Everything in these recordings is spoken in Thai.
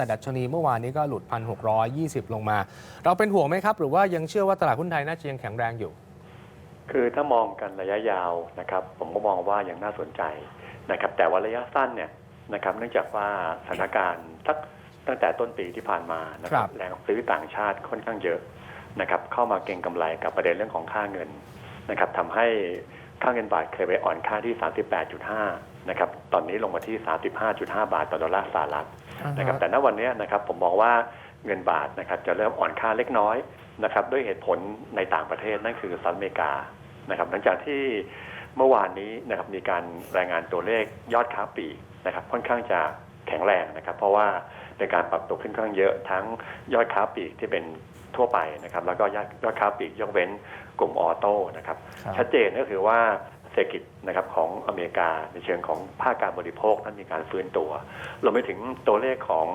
แต่ดัชนีเมื่อวานนี้ก็หลุด 1,620 ลงมา เราเป็นห่วงไหมครับ หรือว่ายังเชื่อว่าตลาดหุ้นไทยน่าจะยังแข็งแรงอยู่ คือถ้ามองกันระยะยาวนะครับ ผมก็มองว่ายังน่าสนใจนะครับ แต่ว่าระยะสั้นเนี่ยนะครับ เนื่องจากว่าสถานการณ์สักตั้งแต่ต้นปีที่ผ่านมานะครัครับบแรงซื้อต่างชาติค่อนข้างเยอะนะครับ เข้ามาเก็งกำไรกับประเด็นเรื่องของค่าเงินนะครับทำให้ค่าเงินบาทเคยไปอ่อนค่าที่ 38.5 นะครับตอนนี้ลงมาที่ 35.5 บาทต่อดอลลาร์สหรัฐนะครับแต่ณวันนี้นะครับผมมองว่าเงินบาทนะครับจะเริ่มอ่อนค่าเล็กน้อยนะครับด้วยเหตุผลในต่างประเทศนั่นคือสหรัฐอเมริกานะครับหลังจากที่เมื่อวานนี้นะครับมีการรายงานตัวเลขยอดค้าปลีกนะครับค่อนข้างจะแข็งแรงนะครับ เพราะว่าเป็นการปรับตัวขึ้นค่อนข้างเยอะทั้งยอดค้าปลีกที่เป็นทั่วไปนะครับแล้วก็ยอดยอดค้าปลีกยกเว้นกลุ่มออโต้นะครับครับชัดเจนก็คือว่า เศรษฐกิจนะครับของอเมริกาในเชิงของภาคการบริโภคนั้นมีการฟื้นตัวรวมไปถึงตัวเลขของ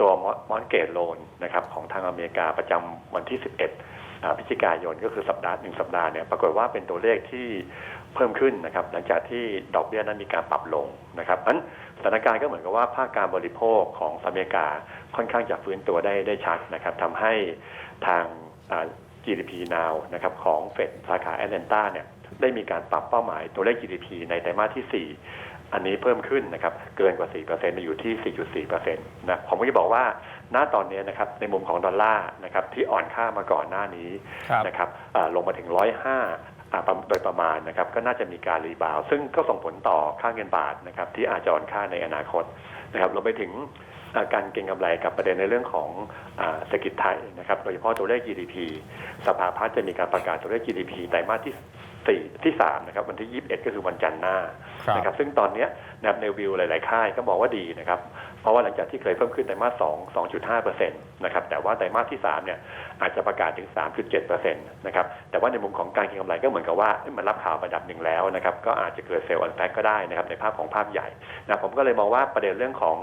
ตัวมอนเกตโลนนะครับของทางอเมริกาประจำวันที่ 11อ่าพฤศจิกายนก็คือสัปดาห์หนึ่งสัปดาห์เนี่ยปรากฏว่าเป็นตัวเลขที่เพิ่มขึ้นนะครับหลังจากที่ดอกเบี้ยนั้นมีการปรับลงนะครับนั้นสถานการณ์ก็เหมือนกับว่าภาคการบริโภคของอเมริกาค่อนข้างจะฟื้นตัวได้ได้ชัดนะครับทำให้ทาง GDP now นะครับของเฟดสาขาแอตแลนตาเนี่ย ได้มีการปรับเป้าหมายตัวเลข GDP ในไตรมาสที่ 4 อันนี้เพิ่มขึ้นนะครับเกินกว่า 4%มาอยู่ที่ 4.4%นะผมก็จะบอกว่าณตอนนี้นะครับในมุมของดอลลาร์นะครับที่อ่อนค่ามาก่อนหน้านี้ครับนะครับอ่าลงมาถึง 105อ่าประโดยประมาณนะครับก็น่าจะมีการรีบาวด์ซึ่งก็ส่งผลต่อค่าเงินบาทนะครับที่อาจจะอ่อนค่าในอนาคตนะครับรวมไปถึงอ่าการเก็งกำไรกับประเด็นในเรื่องของอาเศรษฐกิจไทยนะครับโดยเฉพาะตัวเลข GDP สภาพัฒน์จะมีการประกาศตัวเลข GDP ไตรมาสที่ สี่ที่สามนะครับวันที่ 21 ก็คือวันจันทร์หน้าครับนะครับซึ่งตอนเนี้ยนะครับในวิวหลาย ๆ ค่ายก็บอกว่าดีนะครับเพราะว่าหลังจากที่เคยเพิ่มขึ้นไตรมาส2 2.5เปอร์เซ็นต์นะครับแต่ว่าไตรมาสที่3เนี่ยอาจจะประกาศถึง 3.7เปอร์เซ็นต์นะครับแต่ว่าในมุมของการเก็งกำไรก็เหมือนกับว่าเอ้ยมันรับข่าวระดับหนึ่งแล้วนะครับก็อาจจะเกิดเซลล์อันแฟกก็ได้นะครับในภาพของภาพใหญ่นะผมก็เลยมองว่าประเด็นเรื่องของ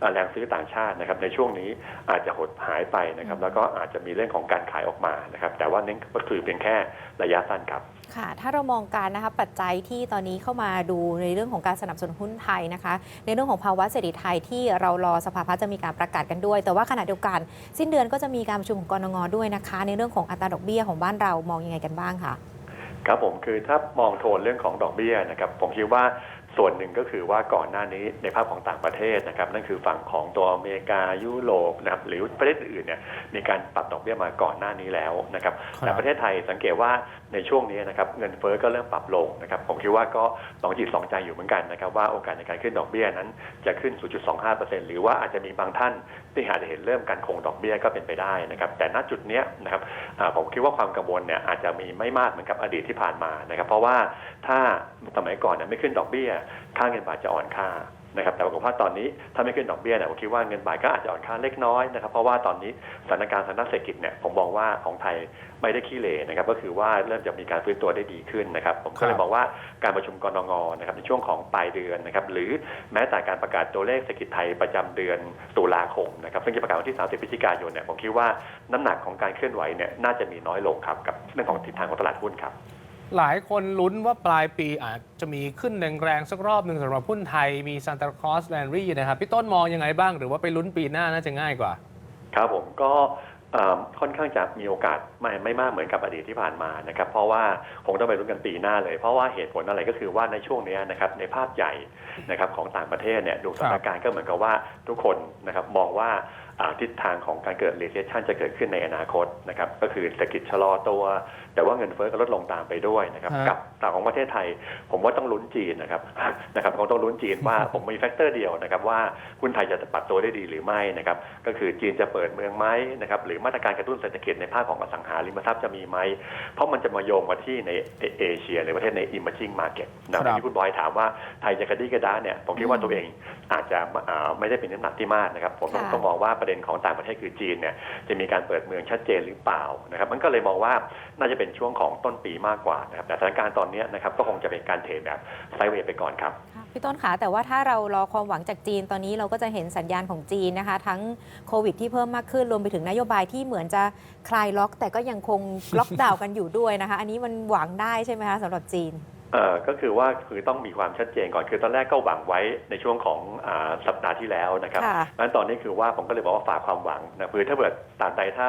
เอ่อแรงซื้อต่างชาตินะครับในช่วงนี้อาจจะหดหายไปนะครับแล้วก็อาจจะมีเรื่องของการขายออกมานะครับแต่ว่าเน้นก็คือเพียงแค่ระยะสั้นครับค่ะ ถ้าเรามองการนะคะปัจจัยที่ตอนนี้เข้ามาดูในเรื่องของการสนับสนุนหุ้นไทยนะคะ ในเรื่องของภาวะเศรษฐกิจไทยที่เรารอสภาพัฒน์จะมีการประกาศกันด้วย แต่ว่าขณะเดียวกัน สิ้นเดือนก็จะมีการประชุมของกรงงด้วยนะคะ ในเรื่องของอัตราดอกเบี้ยของบ้านเรามองยังไงกันบ้างคะครับผมคือถ้ามองโทนเรื่องของดอกเบี้ยนะครับผมคิดว่า ส่วนหนึ่งก็คือว่าก่อนหน้านี้ในภาพของต่างประเทศนะครับ นั่นคือฝั่งของตัวอเมริกายุโรปนะครับหรือประเทศอื่นๆเนี่ยมีการปรับดอกเบี้ยมาก่อนหน้านี้แล้วนะครับครับแต่ประเทศไทยสังเกตว่าในช่วงนี้นะครับเงินเฟ้อก็เริ่มปรับลงนะครับผมคิดว่าก็สองจิตสองใจอยู่เหมือนกันนะครับว่าโอกาสในการขึ้นดอกเบี้ยนั้นจะขึ้น 0.25%หรือว่าอาจจะมีบางท่านที่อาจจะเห็นเริ่มการคงดอกเบี้ยก็เป็นไปได้นะครับแต่ณจุดเนี้ยนะครับอ่าผมคิดว่าความกังวลเนี่ยอาจจะมีไม่มากเหมือนกับอดีตที่ผ่านมานะครับเพราะว่าถ้าสมัยก่อนเนี่ยไม่ขึ้นดอกเบี้ยค่าเงินบาทจะอ่อนค่านะครับแต่ปรากฏว่าตอนนี้ถ้าไม่ขึ้นดอกเบี้ยเนี่ยผมคิดว่าเงินบาทก็อาจจะอ่อนค่าเล็กน้อยนะครับเพราะว่าตอนนี้สถานการณ์ทางด้านเศรษฐกิจเนี่ยผมมองว่าของไทยไม่ได้ขี้เหร่นะครับก็คือว่าเริ่มจะมีการฟื้นตัวได้ดีขึ้นนะครับผมก็เลยบองว่าการประชุมกรงงนะครับในช่วงของปลายเดือนนะครับหรือแม้แต่การประกาศตัวเลขเศรษฐกิจไทยประจำเดือนตุลาคมนะครับซึ่งจะประกาศวันที่ 30 พฤศจิกายนเนี่ยผมคิดว่าน้ำหนักของการเคลื่อนไหวเนี่ยน่าจะมีน้อยลงครับกับเรื่องของทิศทางของตลาดหุ้นครับ หลายคนลุ้นว่าปลายปีอาจจะมีขึ้นแรงๆสักรอบหนึ่งสำหรับหุ้นไทยมีซานตาคลอสแลนรี่นะครับ พี่ต้นมองยังไงบ้าง หรือว่าไปลุ้นปีหน้าน่าจะง่ายกว่า ครับผมก็ค่อนข้างจะมีโอกาสไม่ไม่มากเหมือนกับอดีตที่ผ่านมานะครับ เพราะว่าคงต้องไปรุ้นกันปีหน้าเลย เพราะว่าเหตุผลอะไรก็คือว่าในช่วงนี้นะครับในภาพใหญ่นะครับของต่างประเทศเนี่ยดูสถานการณ์ก็เหมือนกับว่าทุกคนนะครับมองว่า ทิศทางของการเกิด recession จะเกิดขึ้นในอนาคตนะครับก็คือเศรษฐกิจชะลอตัว แต่ว่าเงินเฟ้อก็ลดลงตามไปด้วยนะครับฮะกับต่างของประเทศไทย ผมว่าต้องลุ้นจีนนะครับนะครับคงต้องลุ้นจีนว่าผมมีแฟกเตอร์เดียวนะครับว่าหุ้นไทยจะปรับตัวได้ดีหรือไม่นะครับก็คือจีนจะเปิดเมืองไหมนะครับหรือมาตรการกระตุ้นเศรษฐกิจในภาคของอสังหาริมทรัพย์จะมีไหม เพราะมันจะมาโยงมาที่ในเอเชียหรือประเทศใน emerging market นะครับที่คุณบอยถามว่าไทยจะกระดี้กระด้าเนี่ยผมคิดว่าตัวเองอาจจะอ่าไม่ได้เป็นน้ำหนักที่มากนะครับผมต้องค่ะต้องมองว่าประเด็นของต่างประเทศคือจีนเนี่ยจะมีการเปิดเมืองชัดเจนหรือเปล่านะครับ มันก็เลยมองว่าน่าจะเป็นช่วงของต้นปีมากกว่านะครับแต่สถานการณ์ตอนนี้นะครับก็คงจะเป็นการเทรดแบบไซเวย์ไปก่อนครับพี่ต้นคะแต่ว่าถ้าเรารอความหวังจากจีนตอนนี้เราก็จะเห็นสัญญาณของจีนนะคะ ทั้งโควิดที่เพิ่มมากขึ้นรวมไปถึงนโยบายที่เหมือนจะคลายล็อก แต่ก็ยังคงล็อกดาวน์กันอยู่ด้วยนะคะ อันนี้มันหวังได้ใช่ไหมคะสำหรับจีน เอ่อก็คือว่าคือต้องมีความชัดเจนก่อนคือตอนแรกก็หวังไว้ในช่วงของอาสัปดาห์ที่แล้วนะครับค่ะนั้นตอนนี้คือว่าผมก็เลยบอกว่าฝากความหวังนะคือถ้าเกิดตามใดถ้า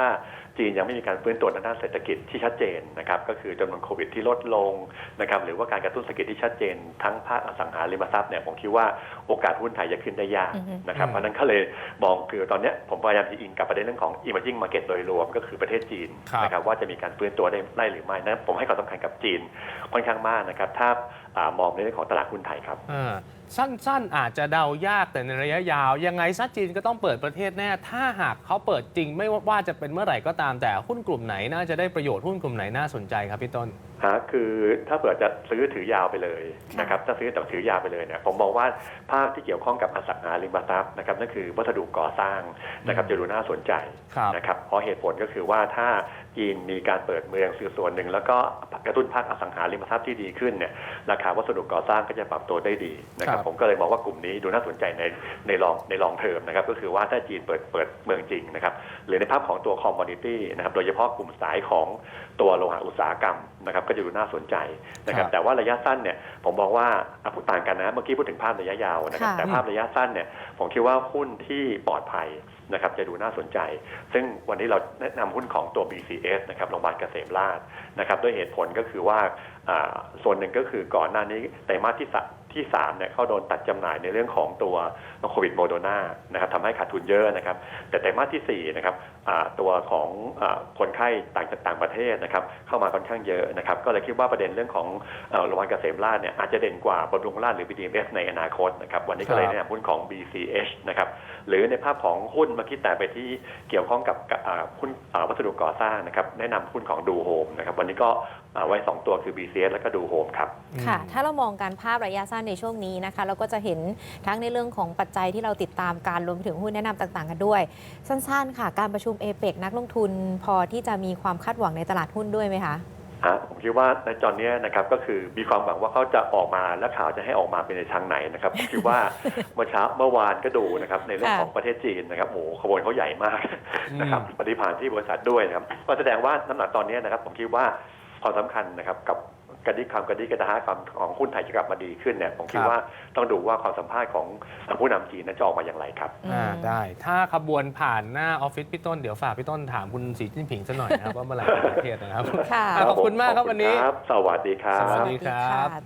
จีนยังไม่มีการฟื้นตัวทางด้านเศรษฐกิจที่ชัดเจนนะครับก็คือจำนวนโควิดที่ลดลงนะครับหรือว่าการกระตุ้นเศรษฐกิจที่ชัดเจน ทั้งภาคอสังหาริมทรัพย์เนี่ยผมคิดว่าโอกาสหุ้นไทยจะขึ้นได้ยากอือฮึ นะครับอืมเพราะฉะนั้นก็เลยมองคือตอนเนี้ยผมพยายามจะอิงกับประเด็นเรื่องของ emerging market โดยรวมก็คือประเทศจีนครับ นะครับว่าจะมีการฟื้นตัวได้ได้หรือไม่นะผมให้ความสำคัญกับจีน ค่อนข้างมากนะครับถ้ามองในเรื่องของตลาดหุ้นไทยครับอ่าสั้นๆ อาจจะเดายากแต่ในระยะยาว ยังไงซัดจีนก็ต้องเปิดประเทศแน่ ถ้าหากเขาเปิดจริงไม่ว่าจะเป็นเมื่อไหร่ก็ตามแต่หุ้นกลุ่มไหนน่าจะได้ประโยชน์หุ้นกลุ่มไหนน่าสนใจครับพี่ต้นฮะคือถ้าเผื่อจะซื้อถือยาวไปเลยค่ะนะครับถ้าซื้อแต่ถือยาวไปเลยเนี่ยผมมองว่าภาคที่เกี่ยวข้องกับอสังหาริมทรัพย์นะครับนั่นคือวัสดุก่อสร้างนะครับอืมจะดูน่าสนใจครับนะครับเพราะเหตุผลก็คือว่าถ้าจีนมีการเปิดเมืองสื่อส่วนหนึ่ง แล้วก็กระตุ้นภาคอสังหาริมทรัพย์ที่ดีขึ้นเนี่ยราคาวัสดุก่อสร้างก็จะปรับตัวได้ดีนะครับครับผมก็เลยมองว่ากลุ่มนี้ดูน่าสนใจในในลองในลองเทอมนะครับก็คือว่าถ้าจีนเปิดเปิดเมืองจริงนะครับหรือในภาพของตัวคอมมอดิตี้นะครับโดยเฉพาะกลุ่มสายของตัวโลหะอุตสาหกรรมนะครับก็จะดูน่าสนใจนะครับครับแต่ว่าระยะสั้นเนี่ยผมมองว่าอะพูดต่างกันนะเมื่อกี้พูดถึงภาพระยะยาวนะครับค่ะแต่ภาพระยะสั้นเนี่ยผมคิดว่าหุ้นที่ปลอดภัยนะครับจะดูน่าสนใจ ซึ่งวันนี้เราแนะนำหุ้นของตัว BCS นะครับโรงพยาบาลเกษมราษฎร์นะครับด้วยเหตุผลก็คือว่าอ่าส่วนหนึ่งก็คือก่อนอนหน้านี้ไตรมาสที่สาม ที่สามเนี่ยเขาโดนตัดจำหน่ายในเรื่องของตัวโควิดโมโดนานะครับทำให้ขาดทุนเยอะนะครับ แต่ไตรมาสที่สี่นะครับอ่าตัวของอาคนไข้ต่างจากต่างประเทศนะครับเข้ามาค่อนข้างเยอะนะครับ ก็เลยคิดว่าประเด็นเรื่องของเอ่อโรงพยาบาลเกษมราษฎร์เนี่ยอาจจะเด่นกว่าบำรุงราษฎร์หรือ BDMs ในอนาคตนะครับวันนี้ก็เลยครับแนะนำหุ้นของ BCH นะครับหรือในภาพของหุ้นเมื่อกี้แต่ไปที่เกี่ยวข้องกับอ่าหุ้นอ่าวัสดุก่อสร้างนะครับแนะนำหุ้นของดูโฮมนะครับวันนี้ก็อ่าไว้ 2 ตัวคือ BCS แล้วก็ดูโฮมครับค่ะอืมถ้าเรามองการภาพระยะสั้นในช่วงนี้นะคะเราก็จะเห็นทั้งในเรื่องของปัจจัยที่เราติดตามการรวมไปถึงหุ้นแนะนำต่างๆ กันด้วย สั้นๆ ค่ะ การประชุมเอเปกนักลงทุนพอที่จะมีความคาดหวังในตลาดหุ้นด้วยไหมคะฮะผมคิดว่าในตอนเนี้ยนะครับก็คือมีความหวังว่าเขาจะออกมาและข่าวจะให้ออกมาเป็นในทางไหนนะครับผมคิดว่าเมื่อเช้าเมื่อวานก็ดูนะครับในเรื่องค่ะของประเทศจีนนะครับโอ้โหขบวนเขาใหญ่มากนะครับปฏิภาณที่บริษัทด้วยนะครับก็แสดงว่าน้ำหนักตอนเนี้ยนะครับผมคิดว่าความสำคัญนะครับกับ กระดิกความกระดิกกระดาความของหุ้นไทยจะกลับมาดีขึ้นเนี่ยผมคิดครับว่าต้องดูว่าความสัมภาษณ์ของผู้นำจีนนั้นจะออกมาอย่างไรครับอ่าอืมได้ ถ้าขบวนผ่านหน้าออฟฟิศพี่ต้นเดี๋ยวฝากพี่ต้นถามคุณสีจิ้นผิงซะหน่อยนะครับว่าเมื่อไหร่จะประเทศนะครับค่ะอะขอบคุณมากครับวันนี้ครับสวัสดีครับสวัสดีครับค่ะ